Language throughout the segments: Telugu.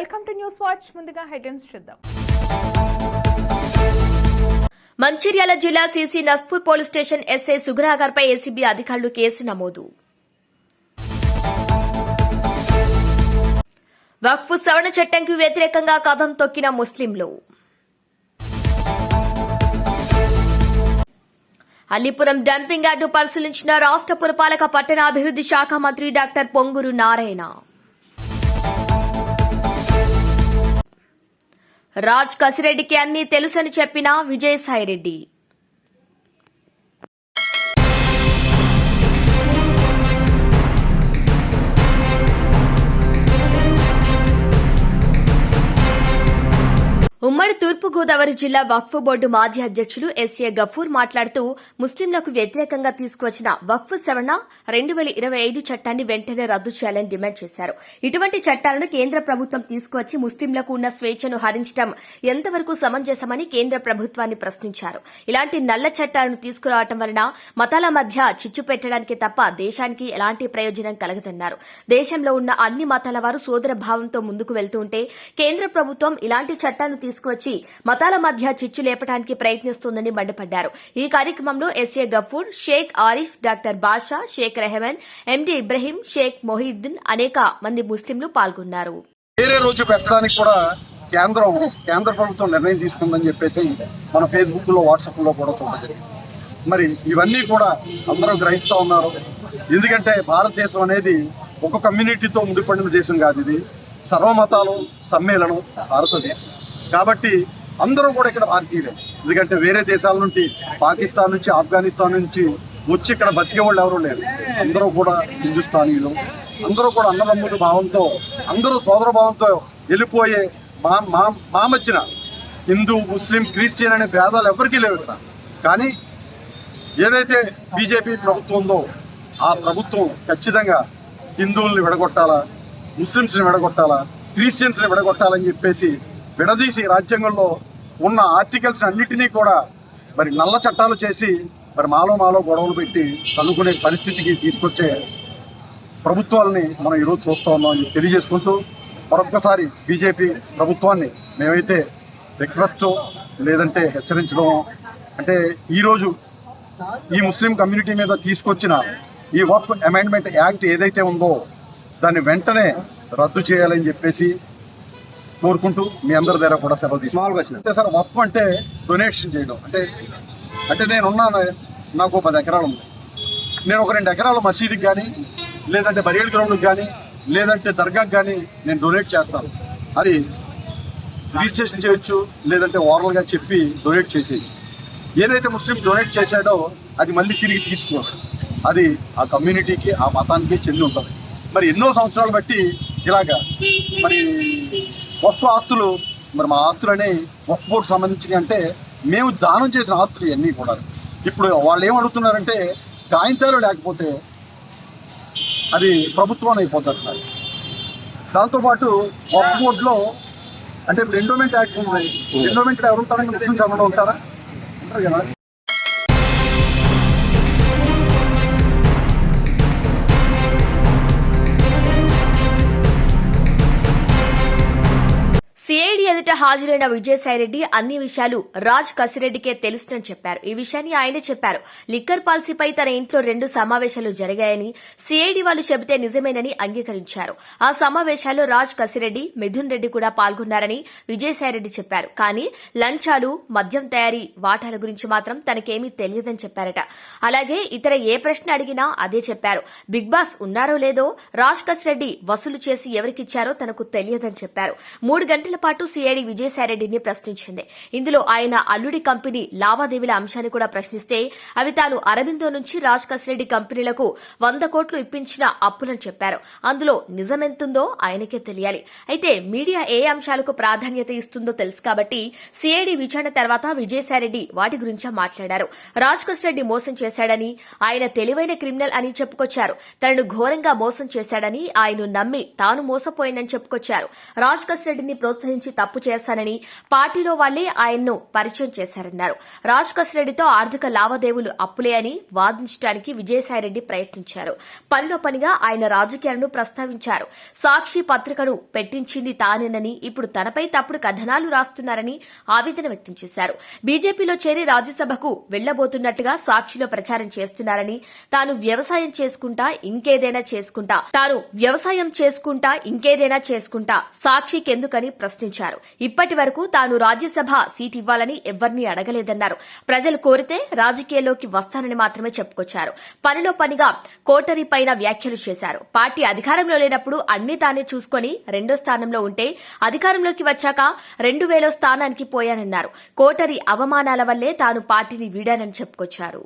Welcome to news watch. ముందుగా హెడ్లైన్స్ చూద్దాం. మంచిర్యాల జిల్లా CC Naspur police station SI సుగ్రాగర్పై ACB అధికారులు కేసు నమోదు. వక్ఫ్ సవరణ చట్టంకి వ్యతిరేకంగా కథం తొక్కిన ముస్లింలు. అల్లిపురం డంపింగ్ యార్డు పరిశీలించిన రాష్ట్ర పురపాలక పట్టణాభివృద్ది శాఖ మంత్రి డాక్టర్ పొంగూరు నారాయణ. రాజ్ కసిరెడ్డికి అన్నీ తెలుసని చెప్పిన విజయసాయిరెడ్డి. ఉమ్మడి తూర్పుగోదావరి జిల్లా వక్ఫ్ బోర్డు మాజీ అధ్యక్షులు ఎస్ఏ గఫూర్ మాట్లాడుతూ ముస్లింలకు వ్యతిరేకంగా తీసుకువచ్చిన వక్ఫ్ సవరణ రెండు వేల ఇరవై ఐదు చట్టాన్ని వెంటనే రద్దు చేయాలని డిమాండ్ చేశారు. ఇటువంటి చట్టాలను కేంద్ర ప్రభుత్వం తీసుకువచ్చి ముస్లింలకు ఉన్న స్వేచ్ఛను హరించడం ఎంతవరకు సమంజసమని కేంద్ర ప్రభుత్వాన్ని ప్రశ్నించారు. ఇలాంటి నల్ల చట్టాలను తీసుకురావడం వలన మతాల మధ్య చిచ్చు పెట్టడానికి తప్ప దేశానికి ఎలాంటి ప్రయోజనం కలగదన్నారు. దేశంలో ఉన్న అన్ని మతాల వారు సోదర భావంతో ముందుకు వెళ్తుంటే కేంద్ర ప్రభుత్వం ఇలాంటి చట్టాన్ని తీసుకువచ్చి మతాల మధ్య చిచ్చు లేపడానికి ప్రయత్నిస్తోందని మండిపడ్డారు. ఈ కార్యక్రమంలో SA Gafoor Sheikh Arif doctor Basha Sheikh Rehman MD Ibrahim Sheikh Mohiddin అనేక మంది ముస్లింలు పాల్గొన్నారు. వేరే రోజు పెట్టడానికి కూడా కేంద్రం కేంద్ర ప్రభుత్వం నిర్ణయం తీసుకుందని చెప్పేసి మన ఫేస్బుక్లో వాట్సాప్లో కూడా చూడదు మరి ఇవన్నీ కూడా అందరూ గ్రహిస్తూ ఉన్నారు. ఎందుకంటే భారతదేశం అనేది ఒక కమ్యూనిటీతో ముడిపడిన దేశం కాదు ఇది. సర్వమతాలు సమ్మేళనం భారతదేశం. కాబట్టి అందరూ కూడా ఇక్కడ భారతీయులే ఎందుకంటే వేరే దేశాల నుండి పాకిస్తాన్ నుంచి ఆఫ్ఘనిస్తాన్ నుంచి వచ్చి ఇక్కడ బతికే వాళ్ళు ఎవరు లేరు. అందరూ కూడా హిందుస్థానీయులు. అందరూ కూడా అన్నదమ్ముల భావంతో అందరూ సోదర భావంతో వెళ్ళిపోయే మా మా మా మధ్యన హిందూ ముస్లిం క్రిస్టియన్ అనే భేదాలు ఎవరికీ లేవు ఇక్కడ. కానీ ఏదైతే బీజేపీ ప్రభుత్వం ఉందో ఆ ప్రభుత్వం ఖచ్చితంగా హిందువుల్ని విడగొట్టాలా ముస్లిమ్స్ని విడగొట్టాలా క్రిస్టియన్స్ని విడగొట్టాలని చెప్పేసి విడదీసి రాజ్యాంగంలో ఉన్న ఆర్టికల్స్ అన్నిటినీ కూడా మరి నల్ల చట్టాలు చేసి మరి మాలో మాలో గొడవలు పెట్టి తన్నుకునే పరిస్థితికి తీసుకొచ్చే ప్రభుత్వాలని మనం ఈరోజు చూస్తూ ఉన్నామని అని తెలియజేసుకుంటూ మరొకసారి బీజేపీ ప్రభుత్వాన్ని మేమైతే రిక్వెస్ట్ లేదంటే హెచ్చరించడం అంటే ఈరోజు ఈ ముస్లిం కమ్యూనిటీ మీద తీసుకొచ్చిన ఈ వఫ్ అమెండ్మెంట్ యాక్ట్ ఏదైతే ఉందో దాన్ని వెంటనే రద్దు చేయాలని చెప్పేసి కోరుకుంటూ మీ అందరి దగ్గర కూడా సెలవు తీసుకుంటాం సార్ వఫ్ అంటే డొనేషన్ చేయడం. అంటే అంటే నేను ఉన్నాను నాకు పది ఎకరాలు ఉంది. నేను ఒక రెండు ఎకరాల మసీదుకి కానీ లేదంటే బరియల్ గ్రౌండ్కి కానీ లేదంటే దర్గాకి కానీ నేను డొనేట్ చేస్తాను. అది రిజిస్ట్రేషన్ చేయొచ్చు లేదంటే ఓరల్గా చెప్పి డొనేట్ చేసేయచ్చు. ఏదైతే ముస్లిం డొనేట్ చేశాడో అది మళ్ళీ తిరిగి తీసుకోవాలి. అది ఆ కమ్యూనిటీకి ఆ మతానికి చెంది ఉంటుంది. మరి ఎన్నో సంవత్సరాలు బట్టి ఇలాగా మరి వస్తు ఆస్తులు మరి మా ఆస్తులని వక్ఫ్ బోర్డు సంబంధించినవి అంటే మేము దానం చేసిన ఆస్తులు ఇవన్నీ కూడా. ఇప్పుడు వాళ్ళు ఏం అడుగుతున్నారంటే కాగితాలు లేకపోతే అది ప్రభుత్వం అయిపోతుంది దాంతోపాటు వక్ఫ్ బోర్డులో అంటే ఇప్పుడు ఎండోమెంట్ యాక్ట్ ఉంది. ఎండోమెంట్ ఎవరు ఉంటారంటే ముస్లిమ్స్ ఎవరైనా ఉంటారా? ఉంటారు కదా. ఎదుట హాజరైన విజయసాయిరెడ్డి అన్ని విషయాలు రాజ్ కసిరెడ్డికే తెలుసునని చెప్పారు. ఈ విషయాన్ని ఆయన చెప్పారు. లిక్కర్ పాలసీపై తన ఇంట్లో రెండు సమావేశాలు జరిగాయని సిఐడి వాళ్ళు చెబితే నిజమేనని అంగీకరించారు. ఆ సమావేశాల్లో రాజ్ కసిరెడ్డి మిథున్ రెడ్డి కూడా పాల్గొన్నారని విజయసాయిరెడ్డి చెప్పారు. కానీ లంచాలు మద్యం తయారీ వాటాల గురించి మాత్రం తనకేమీ తెలియదని చెప్పారట. అలాగే ఇతర ఏ ప్రశ్న అడిగినా అదే చెప్పారు. బిగ్ బాస్ ఉన్నారో లేదో రాజ్ కసిరెడ్డి వసూలు చేసి ఎవరికిచ్చారో తనకు తెలియదని చెప్పారు. మూడు గంటల పాటు సిఐ సిఐడి విజయసాయిరెడ్డిని ప్రశ్నించింది. ఇందులో ఆయన అల్లుడి కంపెనీ లావాదేవీల అంశాన్ని కూడా ప్రశ్నిస్తే అవి తాను అరవిందో నుంచి రాజ్ కసిరెడ్డి కంపెనీలకు వంద కోట్లు ఇప్పించిన అప్పులని చెప్పారు. అందులో నిజమెంతుందో ఆయనకే తెలియాలి. అయితే మీడియా ఏ అంశాలకు ప్రాధాన్యత ఇస్తుందో తెలుసు కాబట్టి సిఐడి విచారణ తర్వాత విజయసాయిరెడ్డి వాటి గురించే మాట్లాడారు. రాజ్ కసిరెడ్డి మోసం చేశాడని ఆయన తెలివైన క్రిమినల్ అని చెప్పుకొచ్చారు. తనను ఘోరంగా మోసం చేశాడని ఆయన నమ్మి తాను మోసపోయిందని చెప్పుకొచ్చారు. రాజ్ కసిరెడ్డిని ప్రోత్సహించి తప్పు చేశానని పార్టీలో వాళ్ళే ఆయన్ను పరిచయం చేశారన్నారు. రాజ్ ఆర్థిక లావాదేవీలు అప్పులే అని వాదించడానికి విజయసాయిరెడ్డి ప్రయత్నించారు. పనిలో పనిగా ఆయన రాజకీయాలను ప్రస్తావించారు. సాక్షి పత్రికను పెట్టించింది తానేనని ఇప్పుడు తనపై తప్పుడు కథనాలు రాస్తున్నారని ఆవేదన వ్యక్తం చేశారు. బీజేపీలో చేరి రాజ్యసభకు వెళ్ళబోతున్నట్టుగా సాక్షిలో ప్రచారం చేస్తున్నారని తాను వ్యవసాయం చేసుకుంటా ఇంకేదైనా చేసుకుంటా తాను వ్యవసాయం చేసుకుంటా ఇంకేదైనా చేసుకుంటా సాక్షికెందుకని ప్రశ్నించారు. ఇప్పటి వరకు తాను రాజ్యసభ సీట్ ఇవ్వాలని ఎవరిని అడగలేదన్నారు. ప్రజలు కోరితే రాజకీయాల్లోకి వస్తానని మాత్రమే చెప్పుకొచ్చారు. పనిలో పనిగా కోటరీ పైన వ్యాఖ్యలు చేశారు. పార్టీ అధికారంలో లేనప్పుడు అన్ని తానే చూసుకొని రెండో స్థానంలో ఉంటే అధికారంలోకి వచ్చాక రెండు వేలో స్థానానికి పోయానన్నారు. కోటరీ అవమానాల వల్లే తాను పార్టీని వీడానని చెప్పుకొచ్చారు.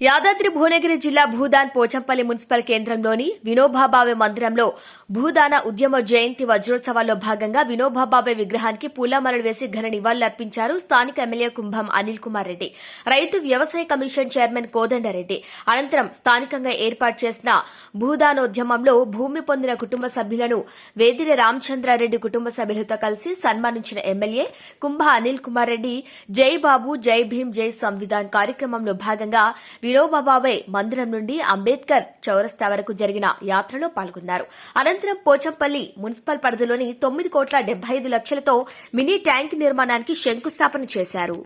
యాదాద్రి భువనగిరి జిల్లా భూదాన్ పోచంపల్లి మున్సిపల్ కేంద్రంలోని వినోబాబావే మందిరంలో భూదాన ఉద్యమ జయంతి వజ్రోత్సవాల్లో భాగంగా వినోబాబావే విగ్రహానికి పూలమాలలు వేసి ఘన నివాళులర్పించారు స్థానిక ఎమ్మెల్యే కుంభం అనిల్ కుమార్ రెడ్డి రైతు వ్యవసాయ కమిషన్ చైర్మన్ కోదండరెడ్డి అనంతరం స్థానికంగా ఏర్పాటు చేసిన భూదానోద్యమంలో భూమి పొందిన కుటుంబ సభ్యులను వేదిరి రామచంద్రారెడ్డి కుటుంబ సభ్యులతో కలిసి సన్మానించిన ఎమ్మెల్యే కుంభ అనిల్ కుమార్ రెడ్డి జై బాబు జై భీం జై సంవిధాన్ కార్యక్రమంలో భాగంగా వినోబాబావే మందిరం నుండి అంబేద్కర్ చౌరస్తా వరకు జరిగిన యాత్రలో పాల్గొన్నారు. అనంతరం పోచంపల్లి మున్సిపల్ పరిధిలోని తొమ్మిది కోట్ల డెబ్బై ఐదు లక్షలతో మినీ ట్యాంక్ నిర్మాణానికి శంకుస్థాపన చేశారు.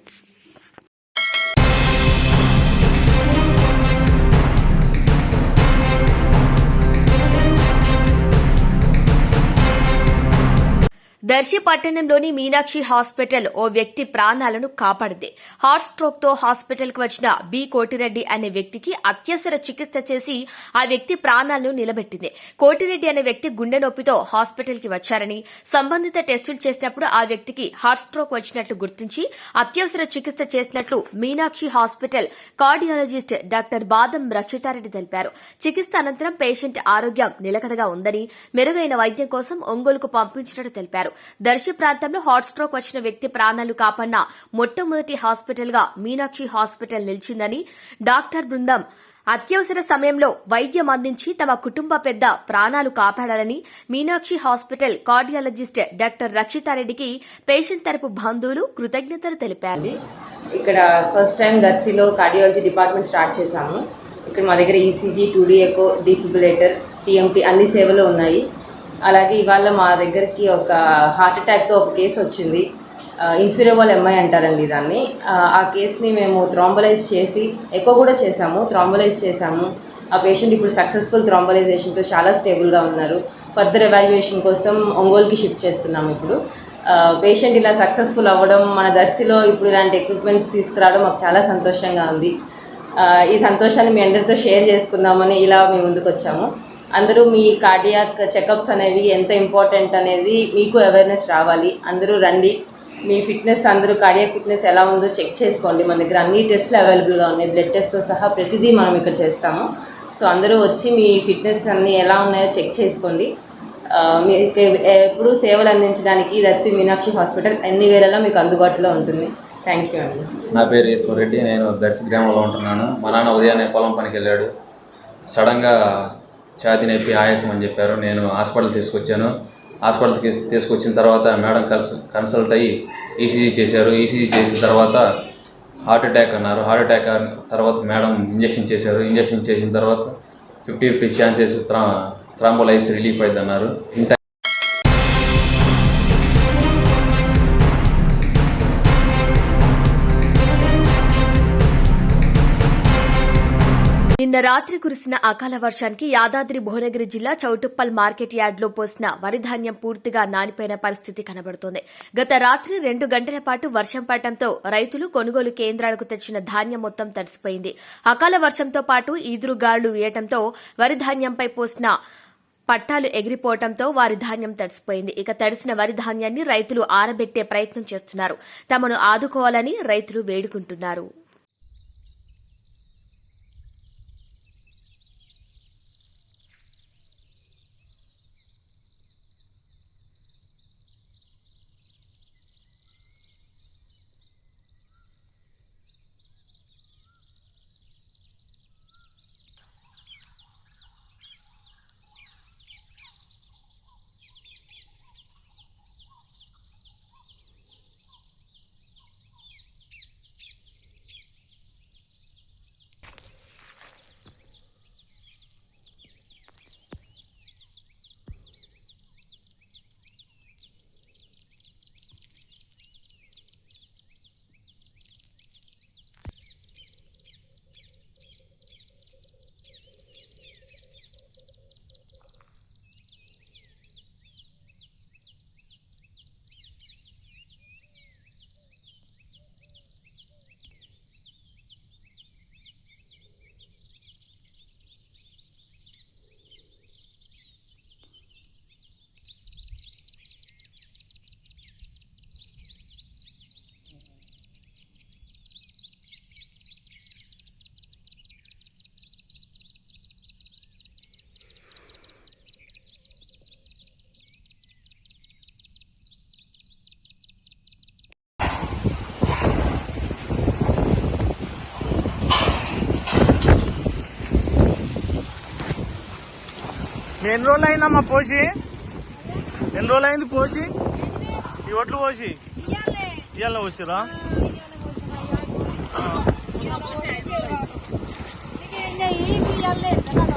దర్శి పట్టణంలోని మీనాక్షి హాస్పిటల్ ఓ వ్యక్తి ప్రాణాలను కాపాడింది. హార్ట్ స్ట్రోక్తో హాస్పిటల్కు వచ్చిన బి కోటిరెడ్డి అనే వ్యక్తికి అత్యవసర చికిత్స చేసి ఆ వ్యక్తి ప్రాణాలను నిలబెట్టింది. కోటిరెడ్డి అనే వ్యక్తి గుండె నొప్పితో హాస్పిటల్కి వచ్చారని సంబంధిత టెస్టులు చేసినప్పుడు ఆ వ్యక్తికి హార్ట్ స్ట్రోక్ వచ్చినట్లు గుర్తించి అత్యవసర చికిత్స చేసినట్లు మీనాక్షి హాస్పిటల్ కార్డియాలజిస్ట్ డాక్టర్ బాదం రక్షితారెడ్డి తెలిపారు. చికిత్స అనంతరం పేషెంట్ ఆరోగ్యం నిలకడగా ఉందని మెరుగైన వైద్యం కోసం ఒంగోలుకు పంపించినట్టు తెలిపారు. దర్శి ప్రాంతంలో హాట్ స్ట్రోక్ వచ్చిన వ్యక్తి ప్రాణాలు కాపాడిన మొట్టమొదటి హాస్పిటల్గా మీనాక్షి హాస్పిటల్ నిలిచిందని డాక్టర్ బృందం. అత్యవసర సమయంలో వైద్యం అందించి తమ కుటుంబ పెద్ద ప్రాణాలు కాపాడాలని మీనాక్షి హాస్పిటల్ కార్డియాలజిస్ట్ డాక్టర్ రక్షితారెడ్డికి పేషెంట్ తరపు బంధువులు కృతజ్ఞతలు తెలిపారు. ఇక్కడ ఫస్ట్ టైం దర్శిలో కార్డియాలజీ డిపార్ట్మెంట్ స్టార్ట్ చేశాము. ఇక్కడ మా దగ్గర ECG two D echo defibrillator TMT అన్ని సేవలు ఉన్నాయి. అలాగే ఇవాళ మా దగ్గరికి ఒక హార్ట్ అటాక్తో ఒక కేసు వచ్చింది. ఇన్ఫ్యూరబుల్ ఎంఐ అంటారండి దాన్ని. ఆ, కేసుని మేము థ్రాంబలైజ్ చేసి ఎక్కువ కూడా చేసాము థ్రాంబలైజ్ చేసాము ఆ పేషెంట్ ఇప్పుడు సక్సెస్ఫుల్ థ్రాంబలైజేషన్తో చాలా స్టేబుల్గా ఉన్నారు. ఫర్దర్ ఎవాల్యుయేషన్ కోసం ఒంగోలుకి షిఫ్ట్ చేస్తున్నాము ఇప్పుడు. పేషెంట్ ఇలా సక్సెస్ఫుల్ అవ్వడం మన దర్శిలో ఇప్పుడు ఇలాంటి ఎక్విప్మెంట్స్ తీసుకురావడం మాకు చాలా సంతోషంగా ఉంది. ఈ సంతోషాన్ని మీ అందరితో షేర్ చేసుకుందామని ఇలా మేము ముందుకు వచ్చాము. అందరూ మీ కార్డియాక్ చెకప్స్ అనేవి ఎంత ఇంపార్టెంట్ అనేది మీకు అవేర్నెస్ రావాలి. అందరూ రండి. మీ ఫిట్నెస్ అందరూ కార్డియాక్ ఫిట్నెస్ ఎలా ఉందో చెక్ చేసుకోండి. మన దగ్గర అన్ని టెస్ట్లు అవైలబుల్గా ఉన్నాయి. బ్లడ్ టెస్ట్తో సహా ప్రతిదీ మనం ఇక్కడ చేస్తాము. సో అందరూ వచ్చి మీ ఫిట్నెస్ అన్నీ ఎలా ఉన్నాయో చెక్ చేసుకోండి. మీకు ఎప్పుడు సేవలు అందించడానికి దర్శి మీనాక్షి హాస్పిటల్ అన్ని వేళలా మీకు అందుబాటులో ఉంటుంది. థ్యాంక్ యూ అండి. నా పేరు ఈశ్వరెడ్డి నేను దర్శి గ్రామంలో ఉంటున్నాను. మా నాన్న ఉదయాన్నే పొలం పనికి వెళ్ళాడు. సడన్గా ఛాతి నొప్పి ఆయాసం అని చెప్పారు. నేను హాస్పిటల్ తీసుకొచ్చాను. హాస్పిటల్కి తీసుకొచ్చిన తర్వాత మేడం కన్స్ కన్సల్ట్ అయ్యి ఈసీజీ చేశారు. ఈసీజీ చేసిన తర్వాత హార్ట్ అటాక్ అన్నారు. హార్ట్ అటాక్ అన్న తర్వాత మేడం ఇంజెక్షన్ చేశారు. ఇంజెక్షన్ చేసిన తర్వాత ఫిఫ్టీ ఫిఫ్టీ ఛాన్సెస్ త్రా త్రాంబోలైస్ రిలీఫ్ అయింది నిన్న రాత్రి కురిసిన అకాల వర్షానికి యాదాద్రి భువనగిరి జిల్లా చౌటుప్పల్ మార్కెట్ యార్డ్లో పోసిన వరి ధాన్యం పూర్తిగా నానిపోయిన పరిస్థితి కనబడుతోంది. గత రాత్రి రెండు గంటల పాటు వర్షం పడటంతో రైతులు కొనుగోలు కేంద్రాలకు తెచ్చిన ధాన్యం మొత్తం తడిసిపోయింది. అకాల వర్షంతో పాటు ఈదురుగాళ్ళు వేయటంతో వరిధాన్యంపై పోసిన పట్టాలు ఎగిరిపోవటంతో వారి ధాన్యం తడిసిపోయింది. ఇక తడిసిన వరి ధాన్యాన్ని రైతులు ఆరబెట్టే ప్రయత్నం చేస్తున్నారు. తమను ఆదుకోవాలని రైతులు వేడుకుంటున్నారు. ఎన్ని రోజులు అయిందమ్మా పోసి ఎన్ని రోజులు అయింది పోసి ఈ ఒట్లు పోసి ఇవాళ వచ్చిరా మంచి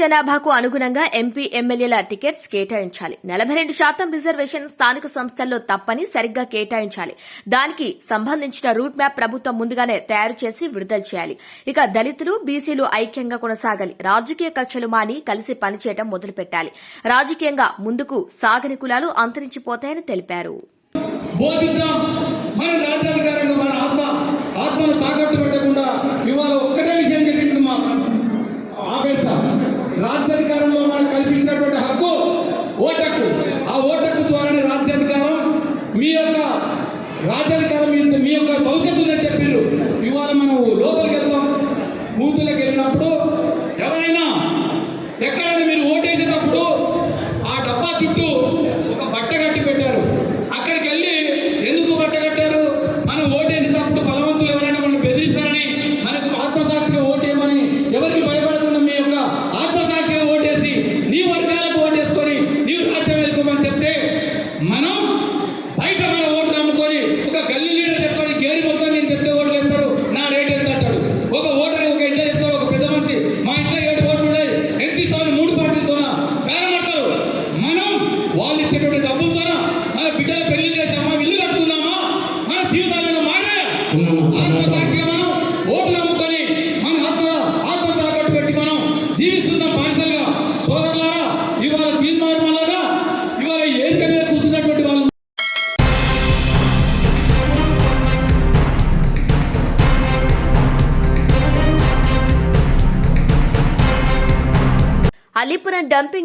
జనాభాకు అనుగుణంగా ఎంపీ ఎమ్మెల్యేల టికెట్స్ కేటాయించాలి. నలభై రెండు శాతం రిజర్వేషన్ స్థానిక సంస్థల్లో తప్పని సరిగ్గా కేటాయించాలి. దానికి సంబంధించిన రూట్ మ్యాప్ ప్రభుత్వం ముందుగానే తయారు చేసి విడుదల చేయాలి. ఇక దళితులు బీసీలు ఐక్యంగా కొనసాగాలి. రాజకీయ కక్షలు మాని కలిసి పనిచేయడం మొదలుపెట్టాలి. రాజకీయంగా ముందుకు సాగని కులాలు అంతరించిపోతాయని తెలిపారు. ఆత్మను తాకట్టు పెట్టకుండా ఇవాళ ఒక్కటే విషయం చెప్పిండు మా ఆపేస్తా రాజ్యాధికారంలో మనకు కల్పించినటువంటి హక్కు ఓటక్కు ఆ ఓటక్కు ద్వారానే రాజ్యాధికారం మీ యొక్క రాజ్యాధికారం మీ మీ యొక్క భవిష్యత్తు ఉందని చెప్పారు ఇవాళ మనం లోక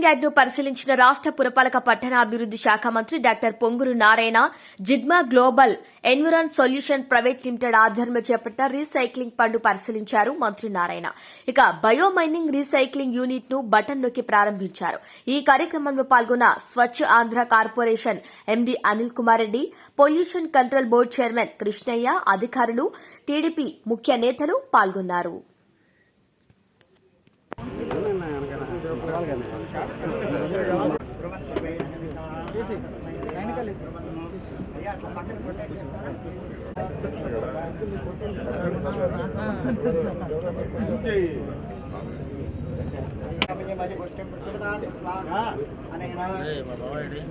అలీపురం పరిశీలించిన రాష్ట్ర పురపాలక పట్టణాభివృద్ది శాఖ మంత్రి doctor Ponguru Narayana Zigma global environ solution private limited ఆధ్వర్యంలో చేపట్టిన రీసైక్లింగ్ పండు పరిశీలించారు మంత్రి నారాయణ. ఇక బయో మైనింగ్ రీసైక్లింగ్ యూనిట్ను బటన్ నొక్కి ప్రారంభించారు. ఈ కార్యక్రమంలో పాల్గొన్న Swachh Andhra corporation MD Anil Kumar Reddy pollution control board chairman Krishnaiah అధికారులు టీడీపీ ముఖ్య నేతలు పాల్గొన్నారు.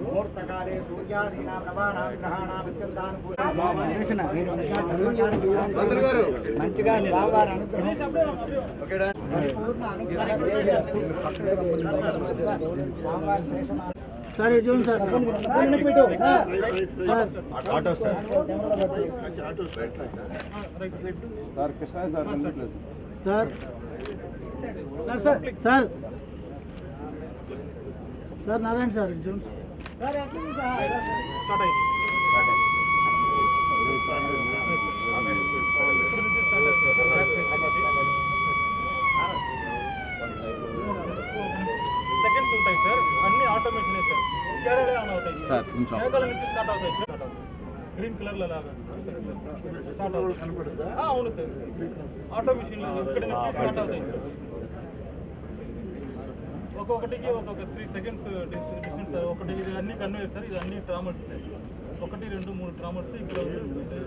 ముహూర్తకాలే సూర్యాదీనా ప్రభానా గ్రహాణం మంచిగా బావగారు అనుగ్రహం సార్ చూడండి sir sir sir sir sir sir Narayana sir చూడండి ఉంటాయి సార్. అన్ని ఆటోమేషన్ సార్. స్కాడర్ ఆన్ అవుతాయి సార్. వెనకాల నుంచి స్టార్ట్ అవుతాయి సార్. గ్రీన్ కలర్లో లాగా. స్టార్ట్ అవుతుంది ఆ, అవును సార్. ఆటోమేషన్ ఇక్కడ నుంచి స్టార్ట్ అవుతాయి సార్. ఒక్కొక్కటికి ఒక్కొక్క త్రీ సెకండ్స్ డిస్టెన్స్ సార్ ఒకటి ఇది అన్ని కన్వే సార్. ఇది అన్ని ట్రామర్స్ సార్. ఒకటి రెండు మూడు ట్రామర్స్ ఇక్కడ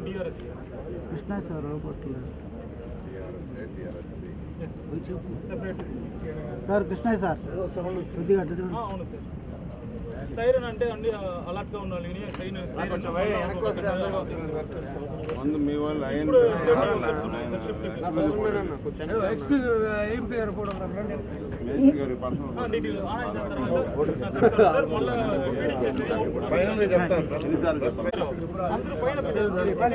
DRS Krishna sir sir Krishna sir. కొద్దిగా సైరన్ అంటే అన్ని అలర్ట్గా ఉండాలి. మందు మీ వాళ్ళు అందరూ పైన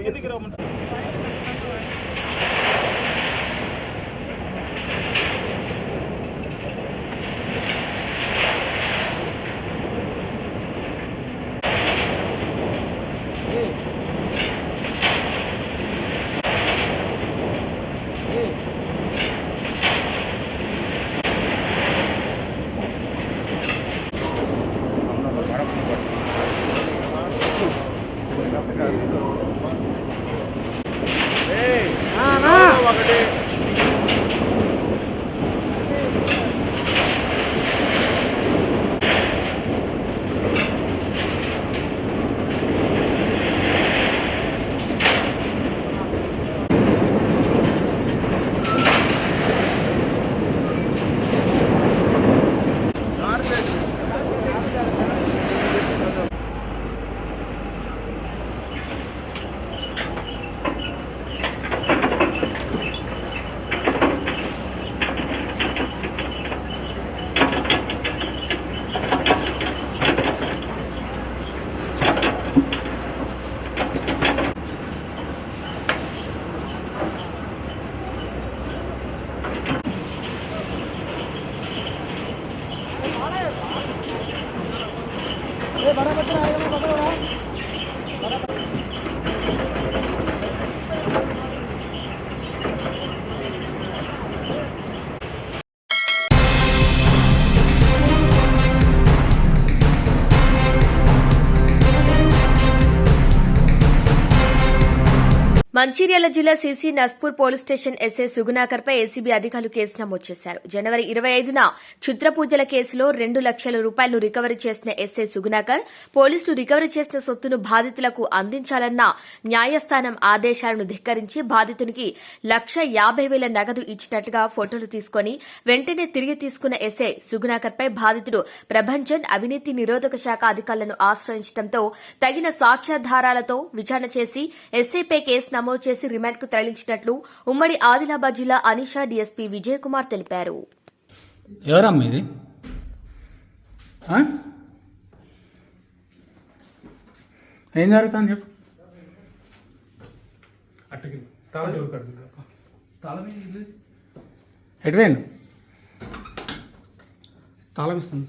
ఎందుకు రమ్మంటారు మంచిర్యాల జిల్లా CC Naspur police station SI Sugunakar పై ఏసీబీ అధికారులు కేసు నమోదు చేశారు. జనవరి ఇరవై ఐదున క్షుద్ర పూజల కేసులో రెండు లక్షల రూపాయలను రికవరీ చేసిన ఎస్ఐ సుగుణాకర్ పోలీసులు రికవరీ చేసిన సొత్తును బాధితులకు అందించాలన్న న్యాయస్థానం ఆదేశాలను ధిక్కరించి బాధితునికి లక్ష యాభై వేల నగదు ఇచ్చినట్టుగా ఫోటోలు తీసుకుని వెంటనే తిరిగి తీసుకున్న ఎస్ఐ సుగుణాకర్ పై బాధితుడు ప్రభంజన్ అవినీతి నిరోధక శాఖ అధికారులను ఆశ్రయించడంతో తగిన సాక్ష్యాధారాలతో విచారణ చేసి ఎస్ఐపై కేసు నమోదు చేసి రిమాండ్కు తరలించినట్లు ఉమ్మడి ఆదిలాబాద్ జిల్లా అనిషా డీఎస్పీ విజయ్ కుమార్ తెలిపారు. ఎవరమ్మా ఇది? ఆ? ఏం జరుగుతుంది చెప్పు. తాళం ఇస్తుంది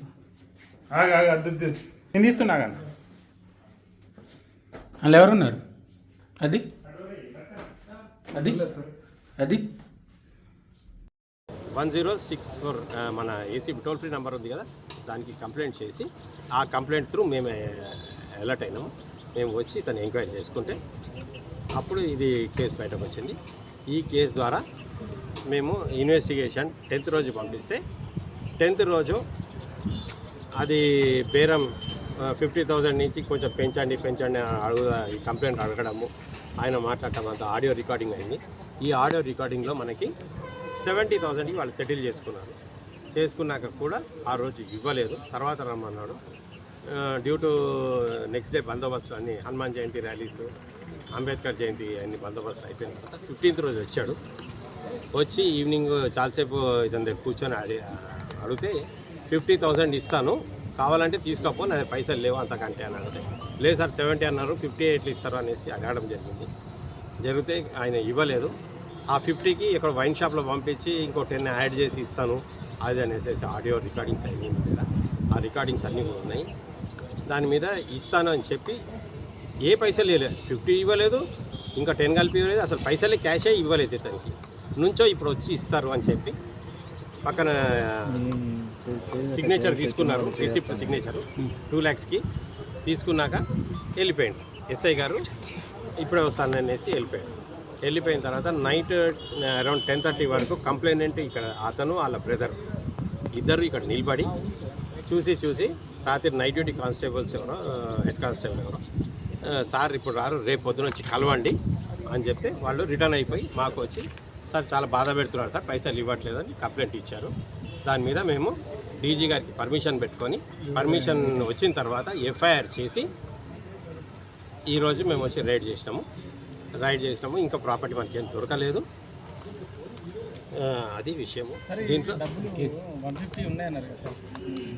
అద్దు. నేను తీస్తున్నా కానీ వాళ్ళు ఎవరున్నారు? అది? అది? అది? వన్ జీరో సిక్స్ ఫోర్ మన ఏసీ టోల్ ఫ్రీ నెంబర్ ఉంది కదా దానికి కంప్లైంట్ చేసి ఆ కంప్లైంట్ త్రూ మేము అలర్ట్ అయినాము. మేము వచ్చి తను ఎంక్వైరీ చేసుకుంటే అప్పుడు ఇది కేసు బయటకు వచ్చింది. ఈ కేసు ద్వారా మేము ఇన్వెస్టిగేషన్ టెన్త్ రోజు పంపిస్తే టెన్త్ రోజు అది బేరం ఫిఫ్టీ థౌజండ్ నుంచి కొంచెం పెంచండి పెంచండి అడుగు అడుగుదా ఈ కంప్లైంట్ అడగడము. ఆయన మాట్లాడటం అంతా ఆడియో రికార్డింగ్ అయింది. ఈ ఆడియో రికార్డింగ్లో మనకి సెవెంటీ థౌజండ్కి వాళ్ళు సెటిల్ చేసుకున్నారు. చేసుకున్నాక కూడా ఆ రోజు ఇవ్వలేదు. తర్వాత రమ్మన్నాడు. డ్యూ టు నెక్స్ట్ డే బందోబస్తు అన్ని హనుమాన్ జయంతి ర్యాలీస్ అంబేద్కర్ జయంతి అన్ని బందోబస్తు అయిపోయిన తర్వాత ఫిఫ్టీన్త్ రోజు వచ్చాడు. వచ్చి ఈవినింగ్ చాలాసేపు ఇతని దగ్గర కూర్చొని అడి అడిగితే ఫిఫ్టీ థౌసండ్ ఇస్తాను. కావాలంటే తీసుకోపో నా పైసలు లేవు అంతకంటే అని అడిగితే లేదు సార్ సెవెంటీ అన్నారు ఫిఫ్టీ ఎయిట్లు ఇస్తారు అనేసి అడగడం జరిగింది. జరిగితే ఆయన ఇవ్వలేదు. ఆ ఫిఫ్టీకి ఇక్కడ వైన్ షాప్లో పంపించి ఇంకో టెన్ యాడ్ చేసి ఇస్తాను అది అనేసి ఆడియో రికార్డింగ్స్ అయినాయి మీద ఆ రికార్డింగ్స్ అన్నీ కూడా ఉన్నాయి. దాని మీద ఇస్తాను అని చెప్పి ఏ పైసలు ఇవ్వలేదు ఫిఫ్టీ ఇవ్వలేదు ఇంకా టెన్ కలిపి ఇవ్వలేదు అసలు పైసలే క్యాషే ఇవ్వలేదు ఇతనికి. నుంచో ఇప్పుడు వచ్చి ఇస్తారు అని చెప్పి పక్కన సిగ్నేచర్ తీసుకున్నారు రిసిప్ట్ సిగ్నేచర్ టూ ల్యాక్స్కి తీసుకున్నాక వెళ్ళిపోయాడు. ఎస్ఐ గారు ఇప్పుడే వస్తాను అనేసి వెళ్ళిపోయాడు. వెళ్ళిపోయిన తర్వాత నైట్ అరౌండ్ టెన్ థర్టీ వరకు కంప్లైనెంట్ ఇక్కడ అతను వాళ్ళ బ్రదర్ ఇద్దరు ఇక్కడ నిలబడి చూసి చూసి రాత్రి నైట్ డ్యూటీ కానిస్టేబుల్స్ ఎవరో హెడ్ కానిస్టేబుల్ ఎవరో సార్ ఇప్పుడు రారు రేపు పొద్దున వచ్చి కలవండి అని చెప్తే వాళ్ళు రిటర్న్ అయిపోయి మాకు వచ్చి సార్ చాలా బాధ పెడుతున్నారు సార్ పైసలు ఇవ్వట్లేదని కంప్లైంట్ ఇచ్చారు. దాని మీద మేము డీజీ గారికి పర్మిషన్ పెట్టుకొని పర్మిషన్ వచ్చిన తర్వాత ఎఫ్ఐఆర్ చేసి ఈరోజు మేము వచ్చి రైడ్ చేసినాము. రైడ్ చేసినాము. ఇంకా ప్రాపర్టీ మనకి ఏం దొరకలేదు అది విషయము. దీంట్లో వన్ ఫిఫ్టీ ఉన్నాయన్నారు కదా సార్.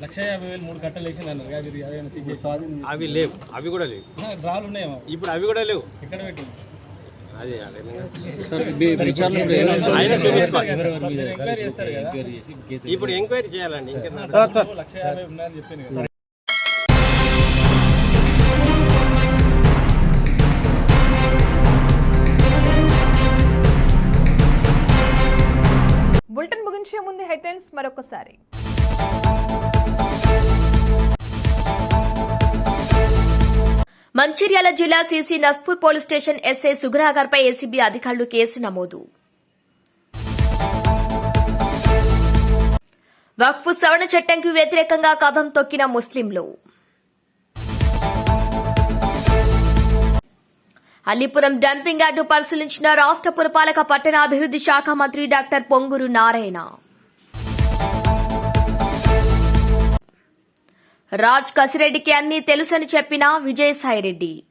లక్ష యాభై వేలు మూడు కట్టలు వేసింది అన్నారు కదా మీరు అదేమైనా సీజ్ చేసి. అవి లేవు. అవి కూడా లేవు. డ్రాలు ఉన్నాయేమో. ఇప్పుడు అవి కూడా లేవు. ఎక్కడ పెట్టింది ఇప్పుడు ఎంక్వైరీ చేయాలండి బులెటిన్ ముగించే ముందు హెడ్లైన్స్ మరొకసారి. మంచిర్యాల జిల్లా CC Naspur police station SI సుగుణాగర్పై ACB అధికారులు కేసు నమోదు. వక్ఫ్ సవరణ చట్టంకి వ్యతిరేకంగా కథం తొక్కిన ముస్లింలు. అల్లిపురం డంపింగ్ యార్డు పరిశీలించిన రాష్ట్ర పురపాలక పట్టణాభివృద్ధి శాఖ మంత్రి డాక్టర్ పొంగూరు నారాయణ. రాజ్ కసిరెడ్డికి అన్నీ తెలుసని చెప్పిన విజయసాయిరెడ్డి.